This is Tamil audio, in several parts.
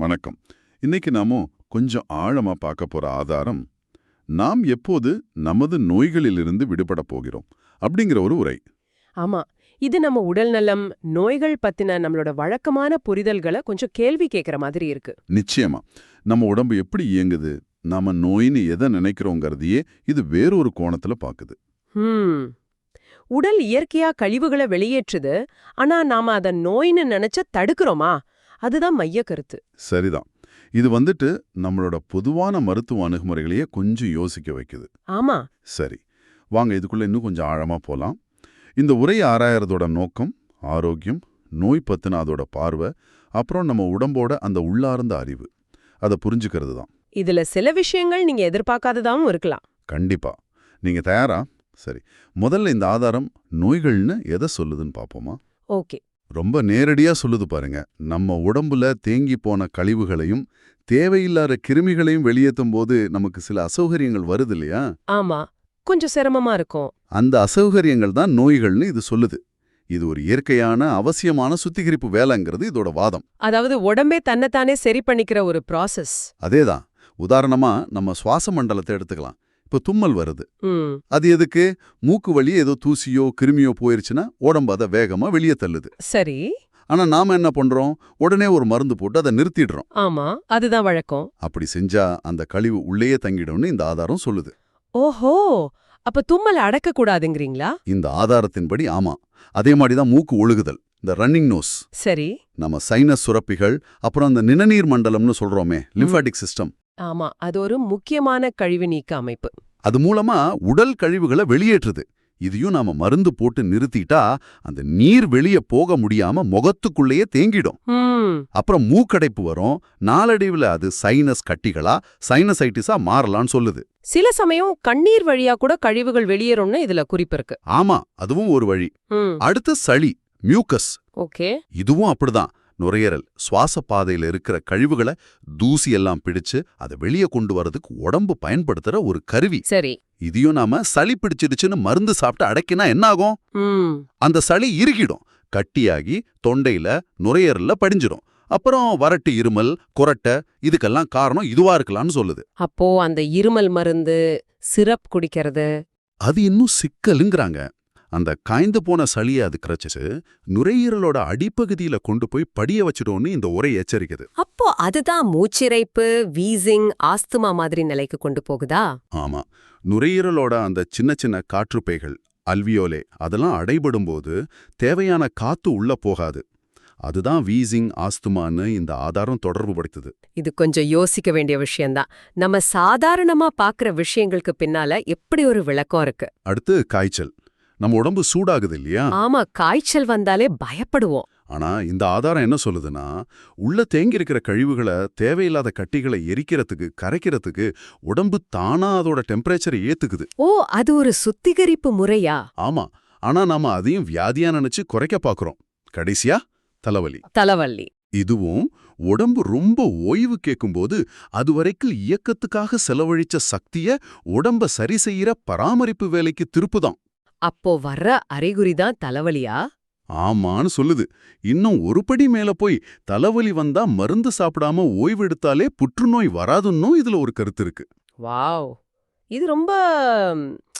வணக்கம். இன்னைக்கு நாம கொஞ்சம் ஆழமா பார்க்க போற ஆதாரம் நாம் எப்போது நமது நோய்களிலிருந்து விடுபட போகிறோம் அப்படிங்கிற ஒரு உரை. ஆமா இது நம்ம உடல் நலம் நோய்கள் பத்தின நம்மளோட வழக்கமான புரிதல்களை கொஞ்சம் கேள்வி கேட்கற மாதிரி இருக்கு. நிச்சயமா. நம்ம உடம்பு எப்படி இயங்குது நாம நோயின்னு எதை நினைக்கிறோங்கிறதையே இது வேறொரு கோணத்துல பாக்குது. உடல் இயற்கையா கழிவுகளை வெளியேற்றுது ஆனா நாம அத நோய்னு நினைச்ச தடுக்கிறோமா? அதுதான் மைய கருத்து. சரிதான். இது வந்துட்டு நம்மளோட பொதுவான மருத்துவ அணுகுமுறைகளையே கொஞ்சம் யோசிக்க வைக்குது. ஆமா. சரி. வாங்க இதுக்குள்ள இன்னும் கொஞ்சம் ஆழமா போலாம். இந்த உரையை ஆராயறதோட நோக்கம் ஆரோக்கியம் நோய் பத்தின அதோட பார்வை அப்புறம் நம்ம உடம்போட அந்த உள்ளார்ந்த அறிவு. அதை புரிஞ்சுக்கிறது தான். இதுல சில விஷயங்கள் நீங்க எதிர்பார்க்காததாவும் இருக்கலாம். கண்டிப்பா. நீங்க தயாரா? சரி. முதல்ல இந்த ஆதாரம் நோய்கள்னு எதை சொல்லுதுன்னு பாப்போமா? ஓகே. ரொம்ப நேரடியா சொல்லுது பாருங்க. நம்ம உடம்புல தேங்கி போன கழிவுகளையும் தேவையில்லாத கிருமிகளையும் வெளியேற்றும் போது நமக்கு சில அசௌகரியங்கள் வருது இல்லையா? ஆமா. கொஞ்சம் சிரமமா இருக்கும். அந்த அசௌகரியங்கள் தான் நோய்கள்னு இது சொல்லுது. இது ஒரு இயற்கையான அவசியமான சுத்திகரிப்பு வேலைங்கிறது இதோட வாதம். அதாவது உடம்பே தன்னைத்தானே சரி பண்ணிக்கிற ஒரு ப்ராசஸ் அதேதான். உதாரணமா நம்ம சுவாச மண்டலத்தை எடுத்துக்கலாம். இப்போ தும்மல் வருது. அது எதுக்கு? மூக்கு வழி ஏதோ தூசியோ கிருமியோ போயிருச்சுன்னா உடம்பு அதை வேகமா வெளியே தள்ளுது. சரி. ஆனா நாம என்ன பண்றோம்? உடனே ஒரு மருந்து போட்டு அதை நிறுத்திடுறோம். ஆமா அதுதான் வழக்கம். அப்படி செஞ்சா அந்த கழிவு உள்ளேயே தங்கிடும்னு இந்த ஆதாரம் சொல்லுது. ஓஹோ! அப்ப தும்மல் அடக்க கூடாதுங்கிறீங்களா இந்த ஆதாரத்தின்படி ஆமா. அதே மாதிரி தான் மூக்கு ஒழுகுதல் இந்த ரன்னிங் நோஸ் சரி. நம்ம சைனஸ் சுரப்பிகள் அப்புறம் அந்த நிணநீர் மண்டலம்னு சொல்றோமே லிம்ஃபாட்டிக் சிஸ்டம் ஆமா அது ஒரு முக்கியமான கழிவு நீக்க அமைப்பு. அது மூலமா உடல் கழிவுகளை வெளியேற்றுது. இதையும் நாம மருந்து போட்டு நிறுத்திட்டா அந்த நீர் வெளியே போக முடியாம முகத்துக்குள்ளேயே தேங்கிடும். அப்புறம் மூக்கடைப்பு வரும். நாளடைவுல அது சைனஸ் கட்டிகளா சைனசைட்டிஸா மாறலாம்னு சொல்லுது. சில சமயம் கண்ணீர் வழியா கூட கழிவுகள் வெளியேறும்னு இதுல குறிப்பு இருக்கு ஆமா அதுவும் ஒரு வழி. அடுத்து சளி மியூக்கஸ். ஓகே. இதுவும் அப்படிதான். நுரையீரல் சுவாச பாதையில இருக்கிற கழிவுகளை தூசி எல்லாம் பிடிச்சு அதை வெளியே கொண்டு வரதுக்கு உடம்பு பயன்படுத்துற ஒரு கருவி. சரி. இதையும் நாம சளி பிடிச்சிடுச்சுன்னு மருந்து சாப்பிட்டு அடைக்கினா என்ன ஆகும் அந்த சளி இறுகிடும். கட்டியாகி தொண்டையில நுரையீரல்ல படிஞ்சிடும். அப்புறம் வறட்டு இருமல் குரட்டை இதுக்கெல்லாம் காரணம் இதுவா இருக்கலாம்னு சொல்லுது. அப்போ அந்த இருமல் மருந்து சிரப் குடிக்கிறது. அது இன்னும் சிக்கலுங்கிறாங்க. அந்த காய்ந்து போன சளியை அது கரைச்சிச்சு நுரையீரலோட அடிப்பகுதியில கொண்டு போய் படிய வச்சிடும்னு இந்த உரை எச்சரிக்குது. அப்போ அதுதான் மூச்சிறைப்பு வீசிங் ஆஸ்துமா மாதிரி நிலைக்கு கொண்டு போகுதா? ஆமா. நுரையீரலோட அந்த சின்ன சின்ன காற்றுப்பைகள் அல்வியோலே அதெல்லாம் அடைபடும்போது தேவையான காத்து உள்ள போகாது. அதுதான் வீசிங் ஆஸ்துமான்னு இந்த ஆதாரம் தொடர்பு படுத்துது. இது கொஞ்சம் யோசிக்க வேண்டிய விஷயம்தான். நம்ம சாதாரணமா பாக்குற விஷயங்களுக்கு பின்னால எப்படி ஒரு விளக்கம் இருக்கு? அடுத்து காய்ச்சல். நம்ம உடம்பு சூடாகுது இல்லையா ஆமா காய்ச்சல் வந்தாலே பயப்படுவோம். ஆனா இந்த ஆதாரம் என்ன சொல்லுதுன்னா உள்ள தேங்கி இருக்கிற கழிவுகளை தேவையில்லாத கட்டிகளை எரிக்கிறதுக்கு கரைக்கிறதுக்கு உடம்பு தானா அதோட டெம்பரேச்சரை ஏத்துக்குது. ஓ அது ஒரு சுத்திகரிப்பு முறையா? ஆமா ஆனா நாம அதையும் வியாதியா நினைச்சு குறைக்க பாக்குறோம். கடைசியா தலைவலி. தலைவலி. இதுவும் உடம்பு ரொம்ப ஓய்வு கேட்கும்போது அதுவரைக்கும் இயக்கத்துக்காக செலவழிச்ச சக்திய உடம்ப சரி செய்யற பராமரிப்பு வேலைக்கு திருப்புதான் அப்போ வர்ற அறிகுறிதான் தலைவலியா? ஆமான்னு சொல்லுது. இன்னும் ஒரு படி மேல போய் தலைவலி வந்தா மருந்து சாப்பிடாம ஓய்வு எடுத்தாலே புற்றுநோய் வராதுன்னும் இதுல ஒரு கருத்து இருக்கு. வாவ். இது ரொம்ப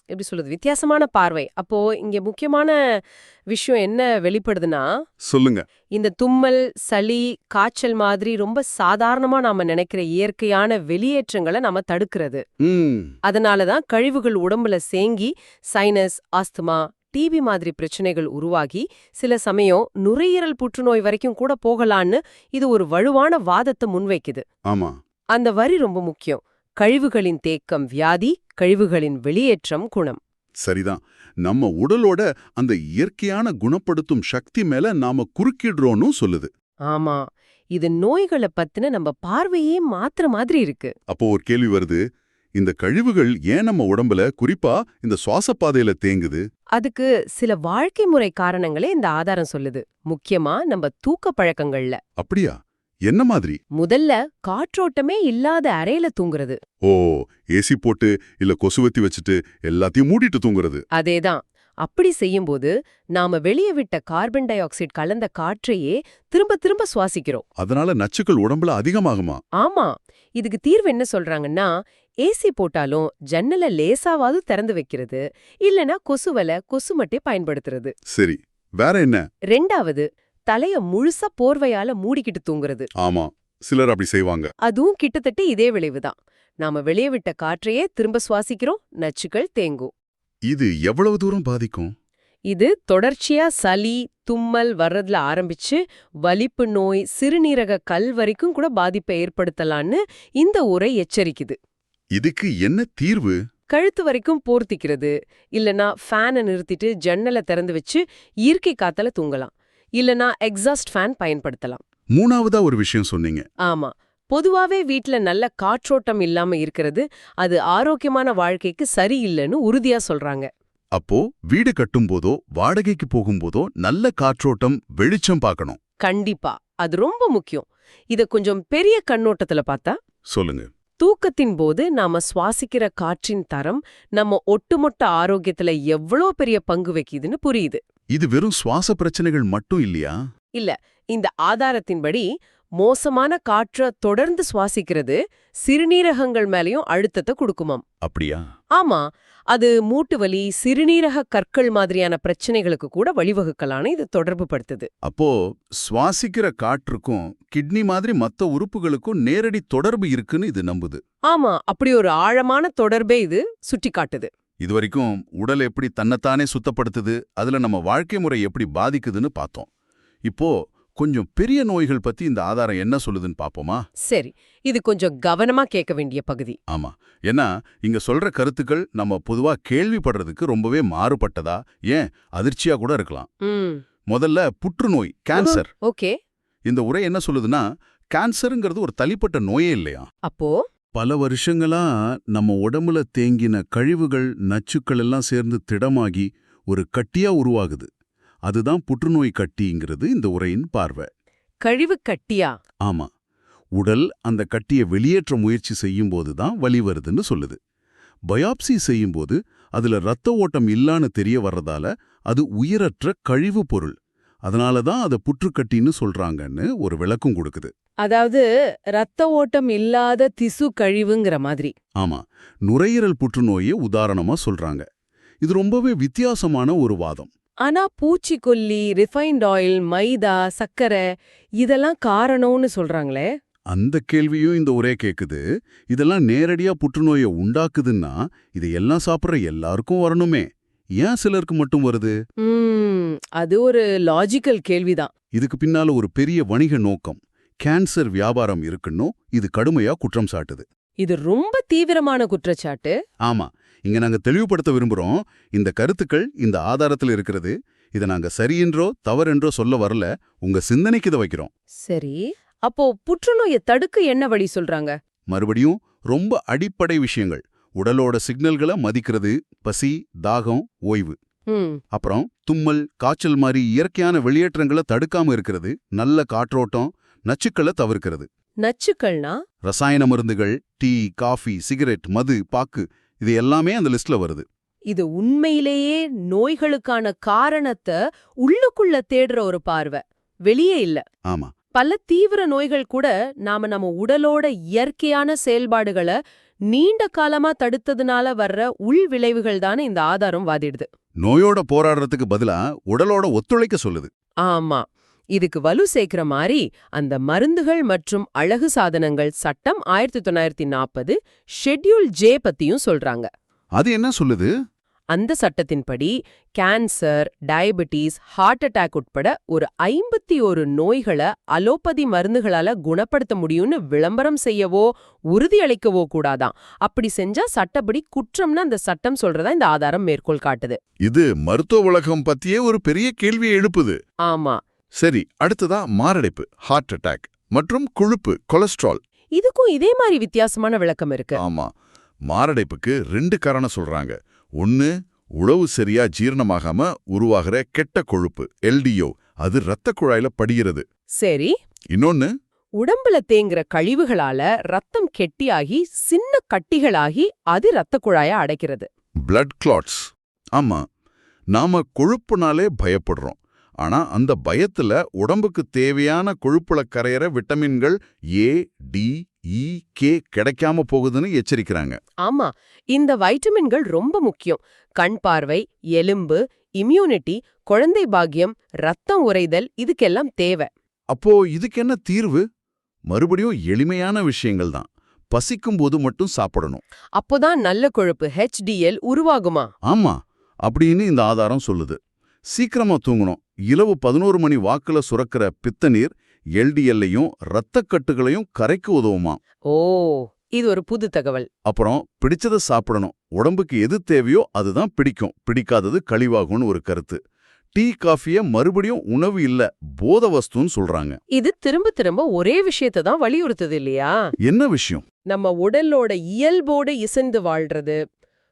எப்படி சொல்றது வித்தியாசமான பார்வை. அப்போ இங்க முக்கியமான விஷயம் என்ன வெளிப்படுதுன்னா சொல்லுங்க. இந்த தும்மல் சளி காய்ச்சல் மாதிரி ரொம்ப சாதாரணமா நாம நினைக்கிற இயற்கையான வெளியேற்றங்களை நாம தடுக்கிறது. ம். அதனால தான் கழிவுகள் உடம்புல சேங்கி சைனஸ் ஆஸ்துமா டிபி மாதிரி பிரச்சனைகள் உருவாகி சில சமயம் நுரையீரல் புற்றுநோய் வரைக்கும் கூட போகலான்னு இது ஒரு வலுவான வாதத்தை முன்வைக்குது. ஆமா. அந்த வரி ரொம்ப முக்கியம். கழிவுகளின் தேக்கம் வியாதி கழிவுகளின் வெளியேற்றம் குணம். சரிதான். நம்ம உடலோட அந்த இயற்கையான குணப்படுத்தும் சக்தி மேல நாம குறுக்கிடுறோன்னு சொல்லுது. ஆமா. இது நோய்களை பத்தின நம்ம பார்வையே மாத்திர மாதிரி இருக்கு. அப்போ ஒரு கேள்வி வருது. இந்த கழிவுகள் ஏன் நம்ம உடம்புல? குறிப்பா இந்த சுவாசப்பாதையில தேங்குது. அதுக்கு சில வாழ்க்கை முறை காரணங்களே இந்த ஆதாரம் சொல்லுது. முக்கியமா நம்ம தூக்க பழக்கங்கள்ல. அப்படியா? என்ன மாதிரி? முதல்ல காற்றோட்டமே இல்லாத அறையில தூங்குறது. ஓ ஏசி போட்டு இல்ல கொசுவத்தி வச்சுட்டு எல்லாத்தையும் மூடிட்டு தூங்குறது. அதேதான். அப்படி செய்யும்போது நாம வெளியே விட்ட கார்பன் டை ஆக்சைடு கலந்த காற்றையே திரும்ப திரும்ப சுவாசிக்கிறோம். அதனால நச்சுக்கள் உடம்புல அதிகமாகுமா? ஆமா. இதுக்கு தீர்வு என்ன சொல்றாங்கன்னா ஏசி போட்டாலும் ஜன்னலை லேசாவாவது திறந்து வைக்கிறது. இல்லனா கொசுவலை கொசுமட்டை பயன்படுத்துறது. சரி. வேற என்ன? ரெண்டாவது தலைய முழுசா போர்வையால மூடிக்கிட்டு தூங்குறது. ஆமா சிலர் அப்படி செய்வாங்க. அதுவும் கிட்டத்தட்ட இதே விளைவுதான் நாம வெளியே விட்ட காற்றையே திரும்ப சுவாசிக்கிறோம் நச்சுக்கள் தேங்கும். இது எவ்வளவு தூரம் பாதிக்கும்? இது தொடர்ச்சியா சளி தும்மல் வர்றதுல ஆரம்பிச்சு வலிப்பு நோய் சிறுநீரக கல் வரைக்கும் கூட பாதிப்பை ஏற்படுத்தலான்னு இந்த உரை எச்சரிக்குது. இதுக்கு என்ன தீர்வு? கழுத்து வரைக்கும் போர்த்திக்கிறது இல்லனா ஃபேனை நிறுத்திட்டு ஜன்னலை திறந்து வச்சு இயற்கை காத்தல தூங்கலாம். இல்லனா எக்ஸாஸ்ட் ஃபேன் பயன்படுத்தலாம். மூணாவதா ஒரு விஷயம் சொன்னீங்க. ஆமா. பொதுவாவே வீட்ல நல்ல காற்றோட்டம் இல்லாம இருக்கிறது அது ஆரோக்கியமான வாழ்க்கைக்கு சரியில்லைன்னு உறுதியா சொல்றாங்க. அப்போ வீடு கட்டும்போதோ வாடகைக்கு போகும்போதோ நல்ல காற்றோட்டம் வெளிச்சம் பார்க்கணும். கண்டிப்பா. அது ரொம்ப முக்கியம். இத கொஞ்சம் பெரிய கண்ணோட்டத்துல பார்த்தா? சொல்லுங்க. தூக்கத்தின் போது நாம சுவாசிக்கிற காற்றின் தரம் நம்ம ஒட்டுமொத்த ஆரோக்கியத்துல எவ்வளோ பெரிய பங்கு வைக்குதுன்னு புரியுது. இது வெறும் சுவாச பிரச்சனைகள் மட்டும் இல்லையா? இல்ல இந்த ஆதாரத்தின்படி மோசமான காற்ற தொடர்ந்து சுவாசிக்கிறது சிறுநீரகங்கள் மேலயும் அழுத்தத்தை கொடுக்குமாம். அப்படியா? ஆமா அது மூட்டு வலி சிறுநீரக கற்கள் மாதிரியான பிரச்சனைகளுக்கு கூட வழிவகுக்கலான்னு இது தொடர்பு படுத்துது. அப்போ சுவாசிக்கிற காற்றுக்கும் கிட்னி மாதிரி மத்த உறுப்புகளுக்கும் நேரடி தொடர்பு இருக்குன்னு இது நம்புது. ஆமா அப்படி ஒரு ஆழமான தொடர்பே இது சுட்டி காட்டுது இதுவரைக்கும் உடல் எப்படி தன்னைத்தானே சுத்தப்படுத்துது அதுல நம்ம வாழ்க்கை முறை எப்படி பாதிக்குதுன்னு பார்த்தோம். இப்போ கொஞ்சம் பெரிய நோய்கள் பத்தி இந்த ஆதாரம் என்ன சொல்லுதுன்னு பாப்போமா சரி இது கொஞ்சம் கவனமா கேட்க வேண்டிய பகுதி. ஆமா ஏன்னா இங்க சொல்ற கருத்துக்கள் நம்ம பொதுவா கேள்விப்படுறதுக்கு ரொம்பவே மாறுபட்டதா ஏன் அதிர்ச்சியா கூட இருக்கலாம். முதல்ல புற்றுநோய் கேன்சர். ஓகே. இந்த உரை என்ன சொல்லுதுன்னா கேன்சருங்கிறது ஒரு தனிப்பட்ட நோயே இல்லையா? அப்போ? பல வருஷங்களா நம்ம உடம்புல தேங்கின கழிவுகள் நச்சுக்கள் எல்லாம் சேர்ந்து திடமாகி ஒரு கட்டியா உருவாகுது. அதுதான் புற்றுநோய் கட்டிங்கிறது இந்த உரையின் பார்வை. கழிவு கட்டியா? ஆமா. உடல் அந்த கட்டியை வெளியேற்ற முயற்சி செய்யும்போது தான் வலி வருதுன்னு சொல்லுது. பயாப்சி செய்யும்போது அதுல ரத்த ஓட்டம் இல்லான்னு தெரிய வர்றதால அது உயிரற்ற கழிவு பொருள். அதனால தான் அதை புற்றுக்கட்டின்னு சொல்றாங்கன்னு ஒரு விளக்கம் கொடுக்குது. அதாவது ரத்த ஓட்டம் இல்லாத திசு கழிவுங்கிற மாதிரி. ஆமா நுரையீரல் புற்றுநோயை உதாரணமா சொல்றாங்க. இது ரொம்பவே வித்தியாசமான ஒரு வாதம். ஆனா பூச்சிக்கொல்லி ரிஃபைன்ட் ஆயில் மைதா சர்க்கரை இதெல்லாம் காரணம்னு சொல்றாங்களே. அந்த கேள்வியும் இந்த உரே கேக்குது. இதெல்லாம் நேரடியா புற்றுநோயை உண்டாக்குதுன்னா இதையெல்லாம் சாப்பிட்ற எல்லாருக்கும் வரணுமே. ஏன் சிலருக்கு மட்டும் வருது? அது ஒரு லாஜிக்கல் கேள்விதான். இதுக்கு பின்னால ஒரு பெரிய வணிக நோக்கம். கேன்சர் வியாபாரம் இருக்குன்னு இது கடுமையா குற்றம் சாட்டுது. இது ரொம்ப தீவிரமான குற்றச்சாட்டு. ஆமா இங்க நாங்க தெளிவுபடுத்த விரும்புறோம் இந்த கருத்துக்கள் இந்த ஆதாரத்துல இருக்கிறது இதை நாங்க சரியென்றோ தவறென்றோ சொல்ல வரல உங்க சிந்தனைக்கு இதை வைக்கிறோம். சரி அப்போ புற்றுநோயை தடுக்க என்ன வழி சொல்றாங்க? மறுபடியும் ரொம்ப அடிப்படை விஷயங்கள் உடலோட சிக்னல்களை மதிக்கிறது பசி தாகம் ஓய்வு. அப்புறம் தும்மல் காய்ச்சல் மாதிரி இயற்கையான வெளியேற்றங்களை தடுக்காம இருக்கிறது நல்ல காற்றோட்டம் நச்சுக்களை தவிர்க்கிறது. நச்சுக்கள்னா? ரசாயன மருந்துகள் டீ காஃபி சிகரெட் மது பாக்கு இது எல்லாமே அந்த லிஸ்ட்ல வருது. இது உண்மையிலேயே நோய்களுக்கான காரணத்தை உள்ளுக்குள்ள தேடுற ஒரு பார்வை. வெளியே இல்ல. ஆமா. பல தீவிர நோய்கள் கூட நாம நம்ம உடலோட இயற்கையான செயல்பாடுகளை நீண்ட காலமா தடுத்ததுனால வர்ற உள் விளைவுகள் தானே இந்த ஆதாரம் வாதிடுது. நோயோட போராடுறதுக்கு பதிலா உடலோட ஒத்துழைக்க சொல்லுது. ஆமா. இதுக்கு வலு சேர்க்கிற மாதிரி அந்த மருந்துகள் மற்றும் அழகு சாதனங்கள் சட்டம் ஆயிரத்தி தொள்ளாயிரத்தி நாற்பது ஷெட்யூல் ஜே பத்தியும் சொல்றாங்க. அது என்ன சொல்லுது? அந்த சட்டத்தின்படி கேன்சர் டயபிட்டிஸ் ஹார்ட் அட்டாக் உட்பட ஒரு ஐம்பத்தி ஒரு நோய்களை அலோபதி மருந்துகளால குணப்படுத்த முடியும்னு விளம்பரம் செய்யவோ உறுதியளிக்கவோ கூடாதாம் அப்படி செஞ்சா சட்டப்படி குற்றம்னு அந்த சட்டம் சொல்றதா இந்த ஆதாரம் மேற்கோள் காட்டுது. இது மருத்துவ உலகம் பத்தியே ஒரு பெரிய கேள்வியை எழுப்புது. ஆமா. சரி அடுத்ததா மாரடைப்பு ஹார்ட் அட்டாக் மற்றும் கொழுப்பு கொலஸ்ட்ரால் இதுக்கும் இதே மாதிரி வித்தியாசமான விளக்கம் இருக்கு. ஆமா மாரடைப்புக்கு ரெண்டு காரணம் சொல்றாங்க. ஒன்னு உழவு சரியா ஜீரணமாகாம உருவாகிற கெட்ட கொழுப்பு எல்டிஓ அது இரத்த குழாயில படிகிறது. சரி. இன்னொன்னு உடம்புல தேங்குற கழிவுகளால ரத்தம் கெட்டியாகி சின்ன கட்டிகளாகி அது ரத்த குழாய அடைக்கிறது. பிளட் கிளாட்ஸ் ஆமா நாம கொழுப்புனாலே பயப்படுறோம். ஆனா அந்த பயத்துல உடம்புக்கு தேவையான கொழுப்புல கரையிற விட்டமின்கள் ஏ டி இ கே கிடைக்காம போகுதுன்னு எச்சரிக்கிறாங்க. ஆமா இந்த வைட்டமின்கள் ரொம்ப முக்கியம். கண் பார்வை எலும்பு இம்யூனிட்டி குழந்தை பாக்கியம் ரத்தம் உறைதல் இதுக்கெல்லாம் தேவை. அப்போ இதுக்கு என்ன தீர்வு? மறுபடியும் எளிமையான விஷயங்கள் தான். பசிக்கும் போது மட்டும் சாப்பிடணும். அப்போதான் நல்ல கொழுப்பு HDL உருவாகுமா? ஆமா அப்படின்னு இந்த ஆதாரம் சொல்லுது. சீக்கிரமா தூங்கணும். இரவு பதினோரு மணி வாக்குல சுரக்கிற பித்த நீர் எல்டிஎல்லையும் இரத்தக்கட்டுகளையும் கரைக்க உதவுமா? ஓ இது ஒரு புது தகவல். அப்புறம் பிடிச்சதை சாப்பிடணும். உடம்புக்கு எது தேவையோ அதுதான் பிடிக்கும். பிடிக்காதது கழிவாகும்னு ஒரு கருத்து. டீ காஃபிய மறுபடியும் உணவு இல்ல போத வஸ்துன்னு சொல்றாங்க. இது திரும்ப திரும்ப ஒரே விஷயத்தை தான் வலியுறுத்துது இல்லையா? என்ன விஷயம்? நம்ம உடலோட இயல்போட இசைந்து வாழ்றது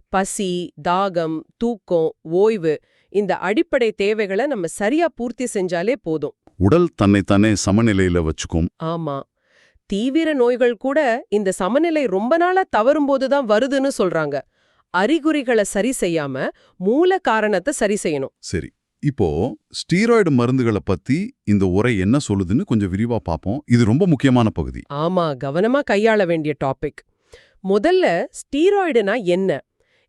பசி தாகம் தூக்கம் ஓய்வு இந்த அடிப்படை தேவைகளை நம்ம சரியா பூர்த்தி செஞ்சாலே போதும். உடல் தன்னைத்தானே சமநிலையில வச்சுக்கும். ஆமா. தீவிர நோய்கள் கூட இந்த சமநிலை ரொம்ப நாளா தவறும்போது தான் வருதுன்னு சொல்றாங்க. அறிகுறிகளை சரி செய்யாம மூல காரணத்தை சரி செய்யணும். சரி. இப்போ ஸ்டீராய்டு மருந்துகளை பத்தி இந்த உரை என்ன சொல்லுதுன்னு கொஞ்சம் விரிவா பார்ப்போம் இது ரொம்ப முக்கியமான பகுதி. ஆமா கவனமா கையாள வேண்டிய டாபிக். முதல்ல ஸ்டீராய்டுனா என்ன?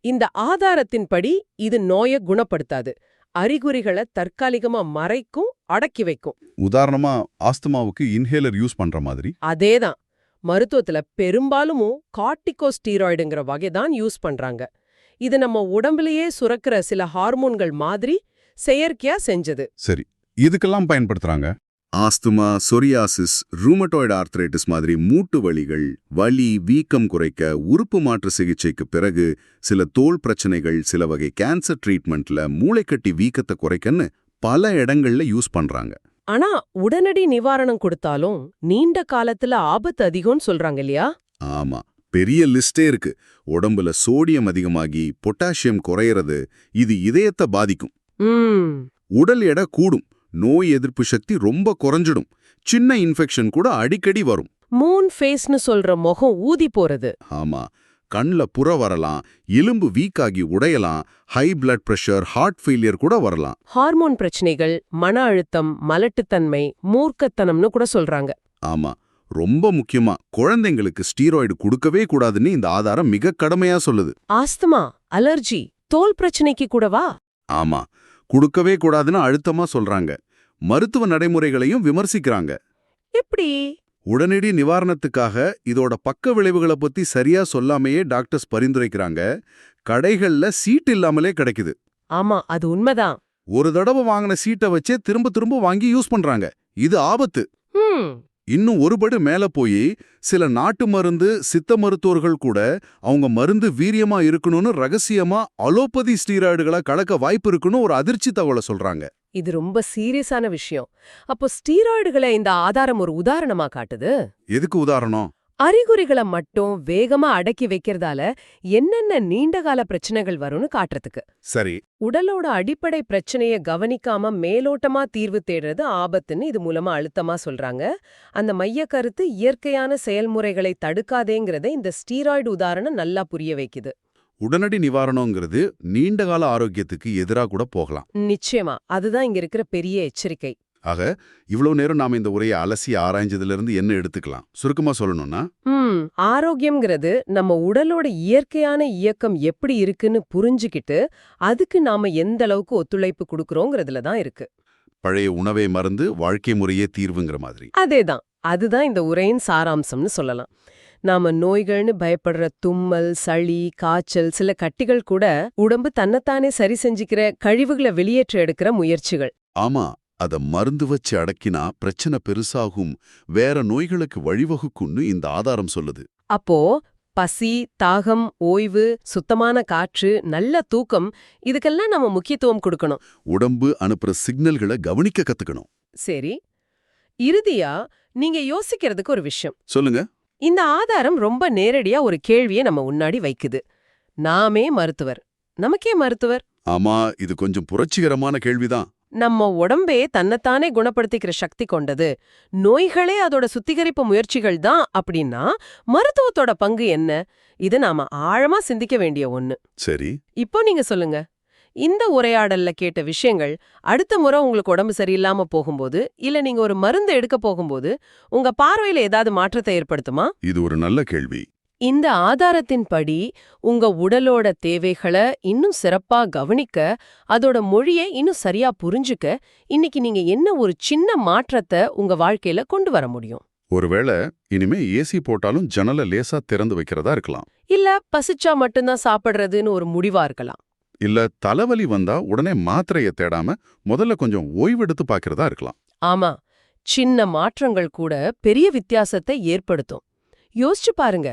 இந்த ஆதாரத்தின்படி இது நோயை குணப்படுத்தாது. அறிகுறிகளை தற்காலிகமா மறைக்கும் அடக்கி வைக்கும். உதாரணமா ஆஸ்துமாவுக்கு இன்ஹேலர் யூஸ் பண்ற மாதிரி. அதேதான். மருத்துவத்துல பெரும்பாலும் கார்டிகோஸ்டீராய்டுங்கிற வகை தான் யூஸ் பண்றாங்க. இது நம்ம உடம்புலயே சுரக்கிற சில ஹார்மோன்கள் மாதிரி செயற்கையா செஞ்சது. சரி இதுக்கெல்லாம் பயன்படுத்துறாங்க? ஆஸ்துமா சொரியாசிஸ் ரூமட்டாய்டு ஆர்த்ரைட்டிஸ் மாதிரி மூட்டு வலிகள் வலி வீக்கம் குறைக்க உறுப்பு மாற்று சிகிச்சைக்கு பிறகு சில தோல் பிரச்சனைகள் சில வகை கேன்சர் ட்ரீட்மெண்ட்ல மூளைக்கட்டி வீக்கத்தை குறைக்கன்னு பல இடங்கள்ல யூஸ் பண்றாங்க. ஆனா உடனடி நிவாரணம் கொடுத்தாலும் நீண்ட காலத்துல ஆபத்து அதிகம்னு சொல்றாங்க இல்லையா? ஆமா பெரிய லிஸ்டே இருக்கு. உடம்புல சோடியம் அதிகமாகி பொட்டாசியம் குறையறது இது இதயத்தை பாதிக்கும். உடல் எடை கூடும். நோய் எதிர்ப்பு சக்தி ரொம்ப குறைஞ்சிடும். சின்ன இன்ஃபெக்ஷன் கூட அடிக்கடி வரும். மூன் ஃபேஸ்னு சொல்ற முகம் ஊதி போறது. ஆமா. கண்ல புற வரலாம் எலும்பு வீக் ஆகி உடையலாம் high blood pressure heart failure கூட வரலாம். ஹார்மோன் பிரச்சனைகள் மன அழுத்தம் மலட்டுத்தன்மை மூர்க்கத்தனம்னு கூட சொல்றாங்க. ஆமா. ரொம்ப முக்கியமா குழந்தைங்களுக்கு ஸ்டீராய்டு கொடுக்கவே கூடாதுன்னு இந்த ஆதாரம் மிக கடுமையா சொல்லுது. ஆஸ்துமா அலர்ஜி தோல் பிரச்சனைக்கு கூடவா? ஆமா. கொடுக்கவே கூடாதுன்னு அழுத்தமா சொல்றாங்க. மருத்துவ நடைமுறைகளையும் விமர்சிக்கிறாங்க. எப்படி? உடனடி நிவாரணத்துக்காக இதோட பக்க விளைவுகளை பத்தி சரியா சொல்லாமையே டாக்டர்ஸ் பரிந்துரைக்கிறாங்க. கடைகள்ல சீட் இல்லாமலே கிடைக்குது. ஆமா அது உண்மைதான். ஒரு தடவை வாங்கின சீட்டை வச்சே திரும்ப திரும்ப வாங்கி யூஸ் பண்றாங்க. இது ஆபத்து. இன்னும் ஒருபடி மேல போய் சில நாட்டு மருந்து சித்த மருத்துவர்கள் கூட அவங்க மருந்து வீரியமா இருக்கணும்னு ரகசியமா அலோபதி ஸ்டீராய்டுகளை கலக்க வாய்ப்பு இருக்குன்னு ஒரு அதிர்ச்சி தகவலை சொல்றாங்க. இது ரொம்ப சீரியஸான விஷயம். அப்போ ஸ்டீராய்டுகளை இந்த ஆதாரம் ஒரு உதாரணமா காட்டுது? எதுக்கு உதாரணம்? அறிகுறிகளை மட்டும் வேகமா அடக்கி வைக்கிறதால என்னென்ன நீண்டகால பிரச்சனைகள் வரும்னு காட்டுறதுக்கு. சரி. உடலோட அடிப்படை பிரச்சனைய கவனிக்காம மேலோட்டமா தீர்வு தேடுறது ஆபத்துன்னு இது மூலமா அழுத்தமா சொல்றாங்க. அந்த மைய கருத்து இயற்கையான செயல்முறைகளை தடுக்காதேங்கிறத இந்த ஸ்டீராய்டு உதாரணம் நல்லா புரிய வைக்குது. உடனடி நிவாரணங்கிறது நீண்டகால ஆரோக்கியத்துக்கு எதிரா கூட போகலாம். நிச்சயமா. அதுதான் இங்க இருக்கிற பெரிய எச்சரிக்கை. ஆக இவ்வளவு நேரம் நாம இந்த உரையை அலசி ஆராய்ஞ்சதுல இருந்து என்ன எடுத்துக்கலாம்? சுருக்கமா சொல்லணும்னா? ஆரோக்கியம்ங்கிறது நம்ம உடலோட இயற்கையான இயக்கம் எப்படி இருக்குன்னு புரிஞ்சுக்கிட்டு அதுக்கு நாம எந்த அளவுக்கு ஒத்துழைப்பு கொடுக்கறோங்கிறதுல தான் இருக்கு. பழைய உணவை மறந்து வாழ்க்கை முறையே தீர்வுங்கிற மாதிரி. அதேதான். அதுதான் இந்த உரையின் சாராம்சம்னு சொல்லலாம். நாம நோய்கள்னு பயப்படுற தும்மல் சளி காய்ச்சல் சில கட்டிகள் கூட உடம்பு தன்னைத்தானே சரி செஞ்சுக்கிற கழிவுகளை வெளியேற்ற எடுக்கிற முயற்சிகள். ஆமா. அத மருந்து வச்சு அடக்கினா பிரச்சனை பெருசாகும். வேற நோய்களுக்கு வழிவகுக்கும்னு இந்த ஆதாரம் சொல்லுது. அப்போ பசி தாகம் ஓய்வு சுத்தமான காற்று நல்ல தூக்கம் இதுக்கெல்லாம் நம்ம முக்கியத்துவம் கொடுக்கணும். உடம்பு அனுப்புற சிக்னல்களை கவனிக்க கத்துக்கணும். சரி. இறுதியா நீங்க யோசிக்கிறதுக்கு ஒரு விஷயம். சொல்லுங்க. இந்த ஆதாரம் ரொம்ப நேரடியா ஒரு கேள்வியை நம்ம முன்னாடி வைக்குது. நாமே மருத்துவர். நமக்கே மருத்துவர். ஆமா இது கொஞ்சம் புரட்சிகரமான கேள்விதான். நம்ம உடம்பே தன்னைத்தானே குணப்படுத்திக்கிற சக்தி கொண்டது. நோய்களே அதோட சுத்திகரிப்பு முயற்சிகள் தான் அப்படின்னா மருத்துவத்தோட பங்கு என்ன? இது நாம ஆழமா சிந்திக்க வேண்டிய ஒண்ணு. சரி. இப்போ நீங்க சொல்லுங்க. இந்த உரையாடல்ல கேட்ட விஷயங்கள் அடுத்த முறை உங்களுக்கு உடம்பு சரியில்லாம போகும்போது இல்ல நீங்க ஒரு மருந்து எடுக்க போகும்போது உங்க பார்வையில ஏதாவது மாற்றத்தை ஏற்படுத்துமா? இது ஒரு நல்ல கேள்வி. இந்த ஆதாரத்தின்படி உங்க உடலோட தேவைகளை இன்னும் சிறப்பா கவனிக்க அதோட மொழியை இன்னும் சரியா புரிஞ்சுக்க இன்னைக்கு நீங்க என்ன ஒரு சின்ன மாற்றத்தை உங்க வாழ்க்கையில கொண்டு வர முடியும்? ஒருவேளை இனிமே ஏசி போட்டாலும் ஜன்னலை லேசா திறந்து வைக்கிறதா இருக்கலாம். இல்ல பசிச்சா மட்டும்தான் சாப்பிடுறதுன்னு ஒரு முடிவா இருக்கலாம். இல்ல தலைவலி வந்தா உடனே மாத்திரையை தேடாம முதல்ல கொஞ்சம் ஓய்வெடுத்து பார்க்கறதா இருக்கலாம். ஆமா சின்ன மாற்றங்கள் கூட பெரிய வித்தியாசத்தை ஏற்படுத்தும். யோசிச்சு பாருங்க